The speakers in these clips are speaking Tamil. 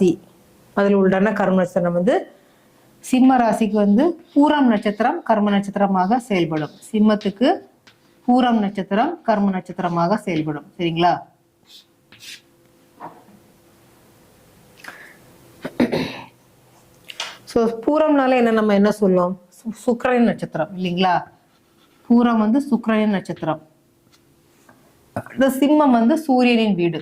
ராசி. அதில் உள்ளன கர்ம நட்சத்திரம் வந்து சிம்ம ராசிக்கு வந்து பூரம் நட்சத்திரம் கர்ம நட்சத்திரமாக செயல்படும். சிம்மத்துக்கு பூரம் நட்சத்திரம் கர்ம நட்சத்திரமாக செயல்படும். சரிங்களா? ஸோ பூரம்னால என்ன? நம்ம என்ன சொல்லுவோம்? சுக்கரன் நட்சத்திரம் இல்லைங்களா? பூரம் வந்து சுக்கிரனின் நட்சத்திரம். இந்த சிம்மம் வந்து சூரியனின் வீடு.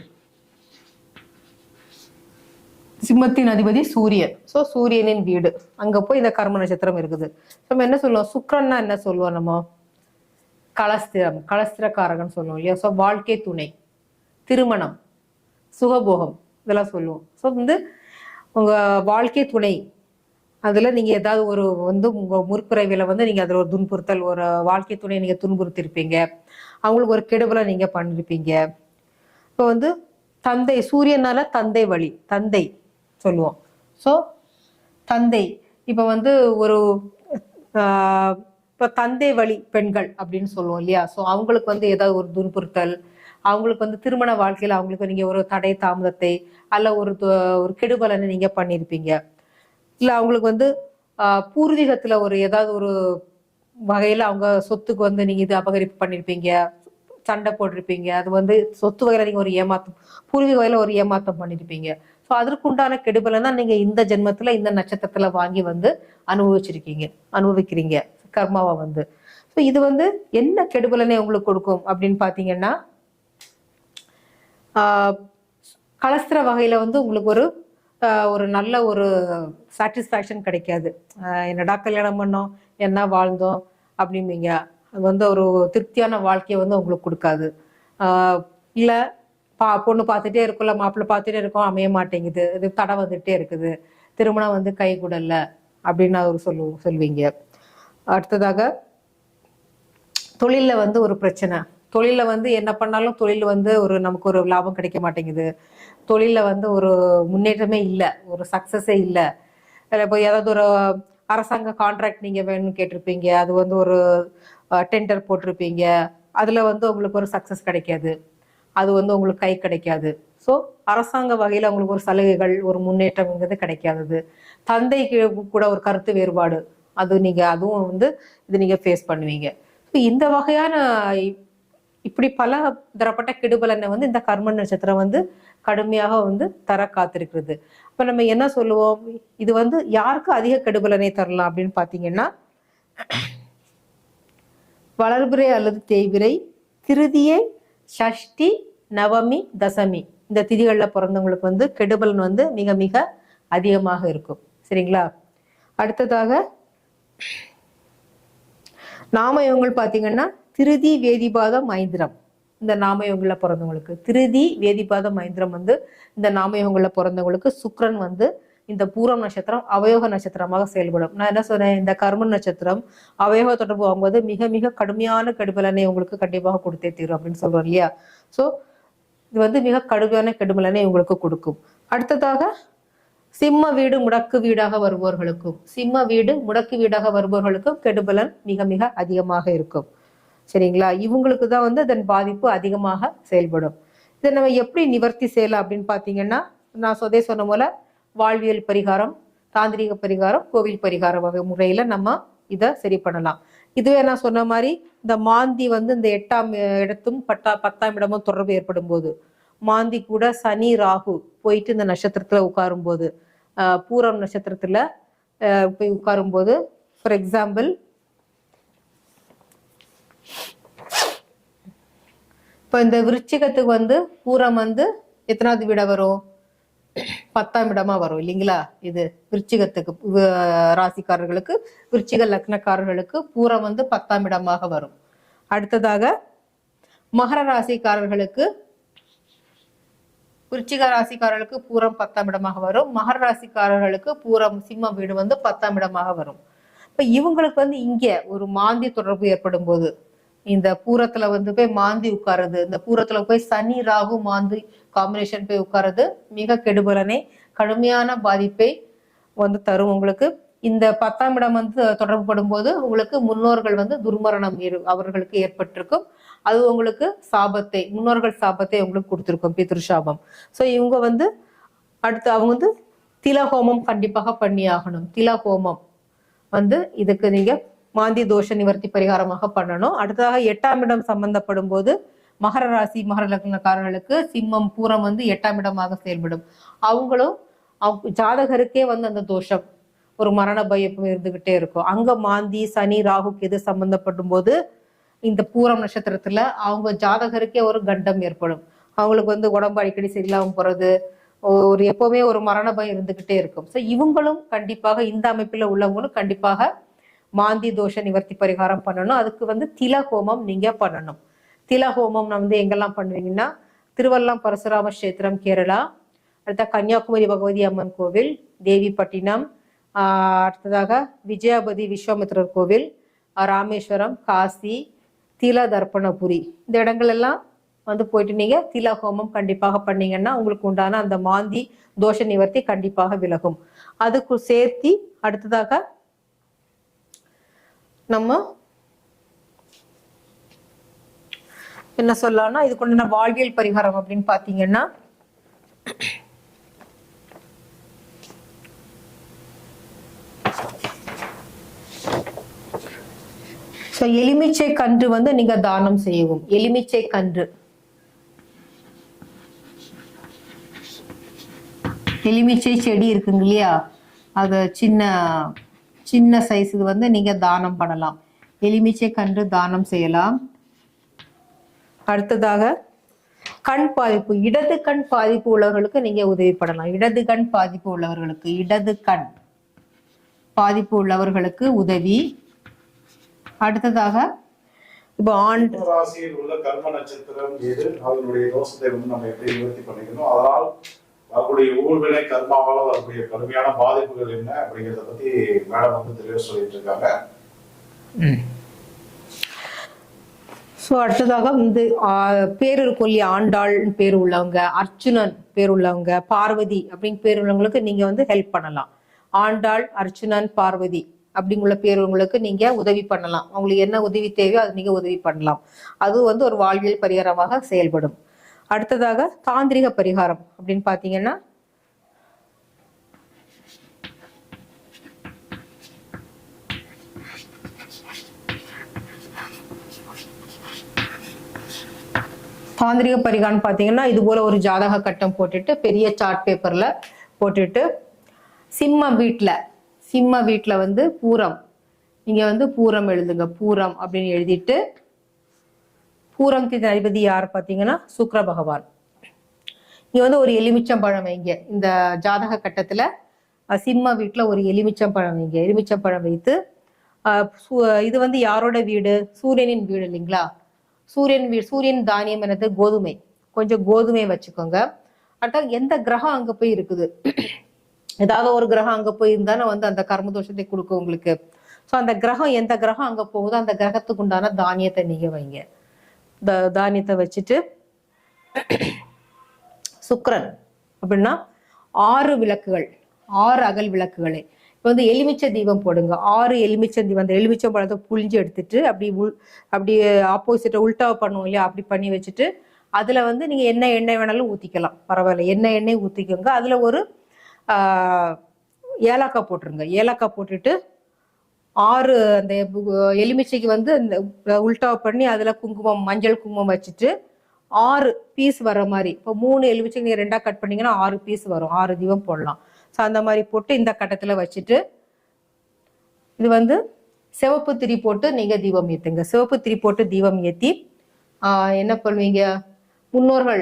சிம்மத்தின் அதிபதி சூரியன். ஸோ சூரியனின் வீடு. அங்க போய் இந்த கர்ம நட்சத்திரம் இருக்குது. நம்ம என்ன சொல்லுவோம்? சுக்கரன்னா என்ன சொல்லுவோம் நம்ம? கலஸ்திரம் கலஸ்திரக்காரகன் சொல்லுவோம் இல்லையா? ஸோ வாழ்க்கை துணை திருமணம் சுகபோகம் இதெல்லாம் சொல்லுவோம். ஸோ வந்து உங்க வாழ்க்கை துணை. அதுல நீங்க ஏதாவது ஒரு வந்து உங்க முற்பிறவில வந்து நீங்க அதுல ஒரு துன்புறுத்தல் ஒரு வாழ்க்கை துணையை நீங்க துன்புறுத்திருப்பீங்க. அவங்களுக்கு ஒரு கெடுபலை நீங்க பண்ணிருப்பீங்க. இப்போ வந்து தந்தை சூரியனால தந்தை வழி தந்தை. சொல்லுவோம். ஸோ தந்தை இப்போ வந்து ஒரு ஆஹ், இப்போ தந்தை வழி பெண்கள் அப்படின்னு சொல்லுவோம் இல்லையா? ஸோ அவங்களுக்கு வந்து ஏதாவது ஒரு துன்புறுத்தல் அவங்களுக்கு வந்து திருமண வாழ்க்கையில அவங்களுக்கு நீங்க ஒரு தடை தாமதத்தை அல்ல ஒரு ஒரு கெடுபலனை நீங்க பண்ணியிருப்பீங்க இல்ல அவங்களுக்கு வந்து ஆஹ், ஒரு ஏதாவது ஒரு வகையில அவங்க சொத்துக்கு வந்து நீங்க இது அபகரிப்பு பண்ணிருப்பீங்க சண்டை போட்டிருப்பீங்க அது வந்து சொத்து வகையில நீங்க ஒரு ஏமாத்தம் பூர்வீக வகையில் ஒரு ஏமாத்தம் பண்ணிருப்பீங்க. ஸோ அதற்குண்டான கெடுபலை தான் நீங்க இந்த ஜென்மத்துல இந்த நட்சத்திரத்துல வாங்கி வந்து அனுபவிச்சிருக்கீங்க. அனுபவிக்கிறீங்க. கர்மாவை வந்து. ஸோ இது வந்து என்ன கெடுபலனை உங்களுக்கு கொடுக்கும் அப்படின்னு பாத்தீங்கன்னா ஆஹ் கலஸ்திர வகையில வந்து உங்களுக்கு ஒரு ஆஹ் ஒரு நல்ல ஒரு சாட்டிஸ்ஃபேக்ஷன் கிடைக்காது. என்னடா கல்யாணம் பண்ணோம் என்ன வாழ்ந்தோம் அப்படிம்பீங்க. அது வந்து ஒரு திருப்தியான வாழ்க்கையை வந்து உங்களுக்கு கொடுக்காது. ஆஹ் பா பொண்ணு பார்த்துட்டே இருக்கும்ல மாப்பிள்ளை பார்த்துட்டே இருக்கோம் அமைய மாட்டேங்குது. இது தடை வந்துட்டே இருக்குது. திருமணம் வந்து கை கூடல அப்படின்னு அவர் சொல்லு சொல்வீங்க. அடுத்ததாக தொழில்ல வந்து ஒரு பிரச்சனை. தொழிலில் வந்து என்ன பண்ணாலும் தொழில் வந்து ஒரு நமக்கு ஒரு லாபம் கிடைக்க மாட்டேங்குது. தொழிலில் வந்து ஒரு முன்னேற்றமே இல்லை ஒரு சக்சஸே இல்லை. இப்போ ஏதாவது ஒரு அரசாங்க கான்ட்ராக்ட் நீங்க வேணும்னு கேட்டிருப்பீங்க. அது வந்து ஒரு டெண்டர் போட்டிருப்பீங்க. அதுல வந்து உங்களுக்கு ஒரு சக்ஸஸ் கிடைக்காது. அது வந்து உங்களுக்கு கை கிடைக்காது. ஸோ அரசாங்க வகையில் அவங்களுக்கு ஒரு சலுகைகள் ஒரு முன்னேற்றம்ங்கிறது கிடைக்காதது. தந்தைக்கு கூட ஒரு கருத்து வேறுபாடு. அது நீங்கள் அதுவும் வந்து இது நீங்கள் ஃபேஸ் பண்ணுவீங்க. ஸோ இந்த வகையான இப்படி பல தரப்பட்ட கெடுபலனை வந்து இந்த கர்ம நட்சத்திரம் வந்து கடுமையாக வந்து தர காத்திருக்கிறது. இப்போ நம்ம என்ன சொல்லுவோம்? இது வந்து யாருக்கு அதிக கெடுபலனை தரலாம் அப்படின்னு பாத்தீங்கன்னா வளர்பிறை அல்லது தேய்பிரை திருதியை சஷ்டி நவமி தசமி. இந்த திதிகளில் பிறந்தவங்களுக்கு வந்து கெடுபலன் வந்து மிக மிக அதிகமாக இருக்கும். சரிங்களா? அடுத்ததாக நாமயோகங்கள் பார்த்தீங்கன்னா திருதி வேதிபாதம் ஐந்திரம் இந்த நாமயோகங்களில் பிறந்தவங்களுக்கு. திருதி வேதிபாதம் மைந்திரம் வந்து இந்த நாமயோகங்களில் பிறந்தவங்களுக்கு சுக்ரன் வந்து இந்த பூரம் நட்சத்திரம் அவயோக நட்சத்திரமாக செயல்படும். நான் என்ன சொன்னேன்? இந்த கர்ம நட்சத்திரம் அவயோக தொடர்பு வாங்கும்போது மிக மிக கடுமையான கடுபலனை உங்களுக்கு கண்டிப்பாக கொடுத்தே தீரும் அப்படின்னு சொல்றோம் இல்லையா? ஸோ இது வந்து மிக கடுமையான கெடுமலனை உங்களுக்கு கொடுக்கும். அடுத்ததாக சிம்ம வீடு முடக்கு வீடாக வருபவர்களுக்கும் சிம்ம வீடு முடக்கு வீடாக வருபவர்களுக்கும் கெடுபலன் மிக மிக அதிகமாக இருக்கும். சரிங்களா? இவங்களுக்கு தான் வந்து அதன் பாதிப்பு அதிகமாக செயல்படும். இதை நம்ம எப்படி நிவர்த்தி செய்யலாம் அப்படின்னு பார்த்தீங்கன்னா நான் சொதே சொன்ன போல வாழ்வியல் பரிகாரம் தாந்திரிக பரிகாரம் கோவில் பரிகார வகை முறையில நம்ம இதை சரி பண்ணலாம். இதுவே நான் சொன்ன மாதிரி இந்த மாந்தி வந்து இந்த எட்டாம் இடத்தும் பட்டா பத்தாம் இடமும் தொடர்பு ஏற்படும் போது மாந்தி கூட சனி ராகு போயிட்டு இந்த நட்சத்திரத்துல உட்காரும் போது பூரம் நட்சத்திரத்துல போய் உட்காரும் போது ஃபார் எக்ஸாம்பிள் இப்போ இந்த விருச்சிகத்துக்கு வந்து பூரம் வந்து எத்தனாவது வீடா வரும்? பத்தாம் இடமா வரும் இல்லைங்களா? இது விருச்சிகத்துக்கு ராசிக்காரர்களுக்கு விருச்சிக லக்னக்காரர்களுக்கு பூரம் வந்து பத்தாம் இடமாக வரும். அடுத்ததாக மகர ராசிக்காரர்களுக்கு விருச்சிக ராசிக்காரர்களுக்கு பூரம் பத்தாம் இடமாக வரும். மகர ராசிக்காரர்களுக்கு பூரம் சிம்ம வீடு வந்து பத்தாம் இடமாக வரும். இப்ப இவங்களுக்கு வந்து இங்க ஒரு மாந்தி தொடர்பு ஏற்படும் போது இந்த பூரத்துல வந்து போய் மாந்தி உட்காருது. இந்த பூரத்துல போய் சனி ராகு மாந்தி காம்பினேஷன் போய் உட்காருது. மிக கெடுபலனை கடுமையான பாதிப்பை வந்து தரும் உங்களுக்கு. இந்த பத்தாம் இடம் வந்து தொடர்பு படும்போது உங்களுக்கு முன்னோர்கள் வந்து துர்மரணம் அவர்களுக்கு ஏற்பட்டிருக்கும். அது உங்களுக்கு சாபத்தை முன்னோர்கள் சாபத்தை உங்களுக்கு கொடுத்துருக்கும் பித்ரு சாபம் ஸோ இவங்க வந்து அடுத்து அவங்க வந்து திலஹோமம் கண்டிப்பாக பண்ணி ஆகணும் திலஹோமம் வந்து இதுக்கு நீங்க மாந்தி தோஷ நிவர்த்தி பரிகாரமாக பண்ணணும். அடுத்ததாக எட்டாம் இடம் சம்பந்தப்படும் போது மகர ராசி மகர லக்னக்காரர்களுக்கு சிம்மம் பூரம் வந்து எட்டாம் இடமாக செயல்படும். அவங்களும் அவங்க ஜாதகருக்கே வந்து அந்த தோஷம் ஒரு மரண பயம் இருந்துகிட்டே இருக்கும். அங்க மாந்தி சனி ராகு எது சம்பந்தப்படும் போது இந்த பூரம் நட்சத்திரத்துல அவங்க ஜாதகருக்கே ஒரு கண்டம் ஏற்படும். அவங்களுக்கு வந்து உடம்பு அடிக்கடி சரியில்லாம போறது ஒரு எப்பவுமே ஒரு மரண பயம் இருந்துகிட்டே இருக்கும். ஸோ இவங்களும் கண்டிப்பாக இந்த அமைப்பில் உள்ளவங்களும் கண்டிப்பாக மாந்தி தோஷ நிவர்த்தி பரிகாரம் பண்ணணும். அதுக்கு வந்து தில ஹோமம் நீங்க பண்ணணும். தில ஹோமம் நான் வந்து எங்கெல்லாம் பண்ணுவீங்கன்னா திருவல்லம் பரசுராம கஷேத்திரம் கேரளா அடுத்த கன்னியாகுமரி பகவதி அம்மன் கோவில் தேவிப்பட்டினம் அடுத்ததாக விஜயாபதி விஸ்வாமித்திரர் கோவில் ராமேஸ்வரம் காசி தில தர்ப்பணபுரி இந்த இடங்கள் எல்லாம் வந்து போயிட்டு நீங்க தில ஹோமம் கண்டிப்பாக பண்ணீங்கன்னா உங்களுக்கு உண்டான அந்த மாந்தி தோஷ நிவர்த்தி கண்டிப்பாக விலகும். அதுக்கு சேர்த்தி அடுத்ததாக நம்ம என்ன சொல்லலாம்னா இதுக்கு வாழ்வியல் பரிகாரம் அப்படின்னு பாத்தீங்கன்னா ஸோ எலுமிச்சை கன்று வந்து நீங்க தானம் செய்யவும். எலுமிச்சை கன்று. எலுமிச்சை செடி இருக்குங்க இல்லையா? அது சின்ன சின்ன சைஸ் இது வந்து நீங்க தானம் பண்ணலாம். எலுமிச்சை கன்று தானம் செய்யலாம். அடுத்ததாக கண் பாதிப்பு. இடது கண் பாதிப்பு உள்ளவர்களுக்கு நீங்க உதவி பண்ணலாம். இடது கண் பாதிப்பு உள்ளவர்களுக்கு இடது கண் பாதிப்பு உள்ளவர்களுக்கு உதவி. அடுத்ததாக இப்போ ஆண் ராசியில் உள்ள கர்ம நட்சத்திரம் எது? அதனுடைய தோஷத்தை வந்து நம்ம எப்படி நிவர்த்தி பண்ணிக்கணும்? அதனால் வரக்கூடிய ஊழ்வினை கர்மாவால வரக்கூடிய கடுமையான பாதிப்புகள் என்ன அப்படிங்கிறத பத்தி மேடம் வந்து தெளிவாக சொல்லிட்டு இருக்காங்க. ஸோ அடுத்ததாக வந்து ஆஹ், பேர் இருக்கும் இல்லையா ஆண்டாள் பேர் உள்ளவங்க அர்ச்சுனன் பேர் உள்ளவங்க பார்வதி அப்படின்னு பேர் உள்ளவங்களுக்கு நீங்க வந்து ஹெல்ப் பண்ணலாம். ஆண்டாள் அர்ச்சுனன் பார்வதி அப்படிங்குள்ள பேர் உங்களுக்கு நீங்க உதவி பண்ணலாம். அவங்களுக்கு என்ன உதவி தேவையோ அது நீங்க உதவி பண்ணலாம். அது வந்து ஒரு வாழ்வியல் பரிகாரமாக செயல்படும். அடுத்ததாக தாந்திரிக பரிகாரம் அப்படின்னு பார்த்தீங்கன்னா தாந்திரிக பரிகாரம் பார்த்தீங்கன்னா இது போல ஒரு ஜாதக கட்டம் போட்டுட்டு பெரிய சார்ட் பேப்பர்ல போட்டுட்டு சிம்ம வீட்டில் சிம்ம வீட்டில் வந்து பூரம். நீங்கள் வந்து பூரம் எழுதுங்க பூரம் அப்படின்னு எழுதிட்டு பூரம் அதிபதி யார் பார்த்தீங்கன்னா சுக்கர பகவான். இங்க வந்து ஒரு எலுமிச்சம்பழம் வைங்க. இந்த ஜாதக கட்டத்துல சிம்ம வீட்டுல ஒரு எலுமிச்சம்பழம் வைங்க. எலுமிச்சம்பழம் வைத்து இது வந்து யாரோட வீடு? சூரியனின் வீடு இல்லைங்களா? சூரியன் வீ சூரியன் தானியம் என்னது? கோதுமை. கொஞ்சம் கோதுமை வச்சுக்கோங்க. அடுத்த எந்த கிரகம் அங்க போய் இருக்குது? ஏதாவது ஒரு கிரகம் அங்க போய் இருந்தானே வந்து அந்த கர்ம தோஷத்தை கொடுக்கும் உங்களுக்கு. ஸோ அந்த கிரகம் எந்த கிரகம் அங்க போகுதோ அந்த கிரகத்துக்கு உண்டான தானியத்தை நீங்க வைங்க. தானியத்தை வச்சுட்டு சுக்கரன் அப்படின்னா ஆறு விளக்குகள் ஆறு அகல் விளக்குகளை. இப்போ வந்து எலுமிச்சை தீபம் போடுங்க. ஆறு எலுமிச்சை தீபம் அந்த எலுமிச்சை பழத்தை புழிஞ்சு எடுத்துட்டு அப்படி உள் அப்படி ஆப்போசிட்டை உள்டாவை பண்ணுவோம் இல்லையா? அப்படி பண்ணி வச்சுட்டு அதில் வந்து நீங்கள் என்ன எண்ணெய் வேணாலும் ஊற்றிக்கலாம் பரவாயில்ல. என்ன எண்ணெய் ஊற்றிக்கோங்க அதில் ஒரு ஏலக்காய் போட்டுருங்க. ஏலக்காய் போட்டுட்டு ஆறு அந்த எலுமிச்சைக்கு வந்து அந்த உல்டா பண்ணி அதில் குங்குமம் மஞ்சள் குங்குமம் வச்சுட்டு ஆறு பீஸ் வர மாதிரி. இப்போ மூணு எலுமிச்சை நீங்கள் ரெண்டாக கட் பண்ணீங்கன்னா ஆறு பீஸ் வரும். ஆறு தீபம் போடலாம். ஸோ அந்த மாதிரி போட்டு இந்த கட்டத்தில் வச்சுட்டு இது வந்து சிவப்பு திரி போட்டு நீங்கள் தீபம் ஏற்றுங்க சிவப்பு திரி போட்டு தீபம் ஏற்றி என்ன பண்ணுவீங்க? முன்னோர்கள்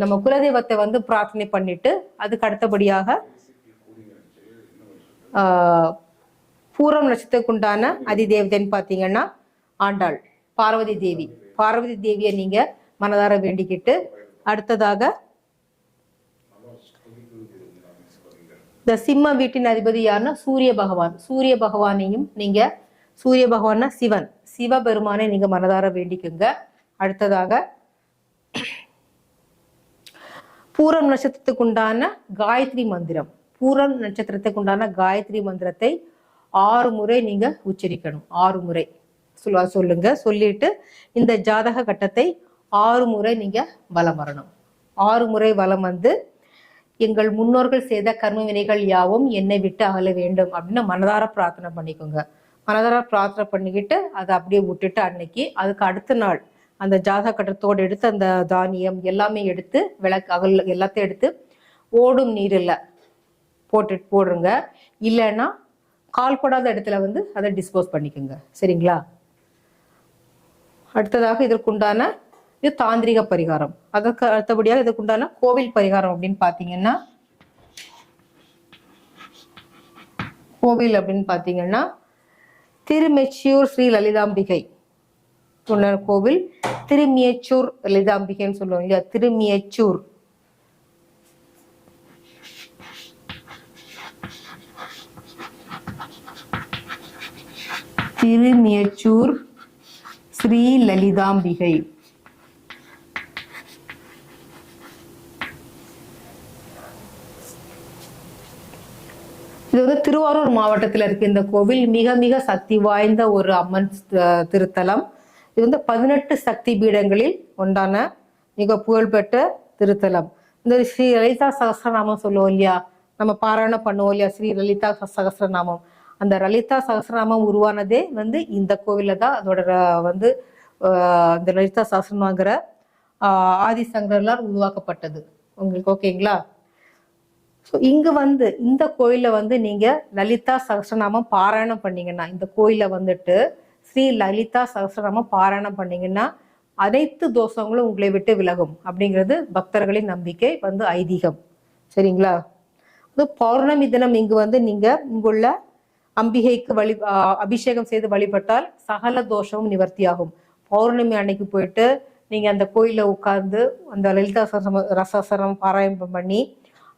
நம்ம குலதெய்வத்தை வந்து பிரார்த்தனை பண்ணிட்டு அதுக்கு அடுத்தபடியாக பூரம் நட்சத்திரத்துக்கு உண்டான அதிதேவதைன்னு பார்த்தீங்கன்னா ஆண்டாள் பார்வதி தேவி. பார்வதி தேவியை நீங்க மனதார வேண்டிக்கிட்டு அடுத்ததாக இந்த சிம்ம வீட்டின் அதிபதி யாருன்னா சூரிய பகவான். சூரிய பகவானையும் நீங்க சூரிய பகவான்னா சிவன். சிவபெருமானை நீங்க மனதார வேண்டிக்குங்க. அடுத்ததாக பூரம் நட்சத்திரத்துக்கு உண்டான காயத்ரி மந்திரம். பூரம் நட்சத்திரத்துக்கு உண்டான காயத்ரி மந்திரத்தை ஆறு முறை நீங்க உச்சரிக்கணும். ஆறு முறை. சொல்ல சொல்லுங்க. சொல்லிட்டு இந்த ஜாதக கட்டத்தை ஆறு முறை நீங்க வலம் வரணும். ஆறு முறை வலம் வந்து எங்கள் முன்னோர்கள் செய்த கர்ம வினைகள் யாவும் என்னை விட்டு அகல வேண்டும் அப்படின்னு மனதார பிரார்த்தனை பண்ணிக்கோங்க. மனதார பிரார்த்தனை பண்ணிக்கிட்டு அதை அப்படியே விட்டுட்டு அன்னைக்கு அதுக்கு அடுத்த நாள் அந்த ஜாதக கட்டத்தோடு எடுத்து அந்த தானியம் எல்லாமே எடுத்து விளக்கு அகல் எல்லாத்தையும் எடுத்து ஓடும் நீரில் போட்டு போடுங்க. இல்லைன்னா கால்படாத இடத்துல வந்து அதை டிஸ்போஸ் பண்ணிக்கோங்க. சரிங்களா? அடுத்ததாக இதற்குண்டான இது தாந்திரிக பரிகாரம். அதற்கு அடுத்தபடியாக இதற்குண்டான கோவில் பரிகாரம் அப்படின்னு பார்த்தீங்கன்னா கோவில் அப்படின்னு பார்த்தீங்கன்னா திருமெச்சியூர் ஸ்ரீ லலிதாம்பிகை. கோவில் திருமியச்சூர் லலிதாம்பிகைன்னு சொல்லுவோம் இல்லையா? திருமியச்சூர் திருமியச்சூர் ஸ்ரீ லலிதாம்பிகை இது வந்து திருவாரூர் மாவட்டத்தில் இருக்கு இந்த கோவில் மிக மிக சக்தி வாய்ந்த ஒரு அம்மன் திருத்தலம். இது வந்து பதினெட்டு சக்தி பீடங்களில் ஒன்றான மிக புகழ்பெற்ற திருத்தலம். இந்த ஸ்ரீ லலிதா சகஸ்ரநாமம் சொல்லுவோம் இல்லையா? நம்ம பாராயணம் பண்ணுவோம் இல்லையா? ஸ்ரீ லலிதா சகசிரநாமம். சகஸ்ரநாமம் அந்த லலிதா சகசிரநாமம் உருவானதே வந்து இந்த கோவில்ல தான் அதோட ர- வந்து இந்த லலிதா சகஸ்ரநாமங்கிற ஆதி ஆதிசங்கரால் உருவாக்கப்பட்டது. உங்களுக்கு ஓகேங்களா? ஸோ இங்க வந்து இந்த கோயிலில் வந்து நீங்க லலிதா சகஸ்ரநாமம் பாராயணம் பண்ணீங்கன்னா இந்த கோயிலில் வந்துட்டு ஸ்ரீ லலிதா சகஸ்ரநாமம் பாராயணம் பண்ணீங்கன்னா அனைத்து தோஷங்களும் உங்களை விட்டு விலகும். அப்படிங்கிறது பக்தர்களின் நம்பிக்கை வந்து ஐதீகம். சரிங்களா? அது பௌர்ணமி தினம் இங்கு வந்து நீங்க இங்குள்ள அம்பிகைக்கு வழி அபிஷேகம் செய்து வழிபட்டால் சகல தோஷமும் நிவர்த்தியாகும். பௌர்ணமி அன்னைக்கு போயிட்டு நீங்க அந்த கோயிலில் உட்கார்ந்து அந்த லலிதா சகஸ்ரநாம ரசசரம் பாராயணம் பண்ணி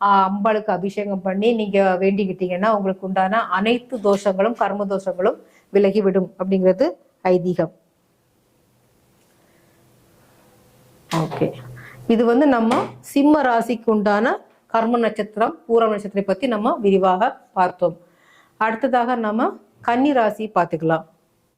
அம்பாளுக்கு அபிஷேகம் பண்ணி நீங்க வேண்டிக்கிட்டீங்கன்னா உங்களுக்கு உண்டான அனைத்து தோஷங்களும் கர்ம தோஷங்களும் விலகிவிடும் அப்படிங்கிறது ஐதீகம். ஓகே. இது வந்து நம்ம சிம்ம ராசிக்கு உண்டான கர்ம நட்சத்திரம் பூரம் நட்சத்திரம் பத்தி நம்ம விரிவாக பார்த்தோம். அடுத்ததாக நம்ம கன்னி ராசி பார்த்துக்கலாம்.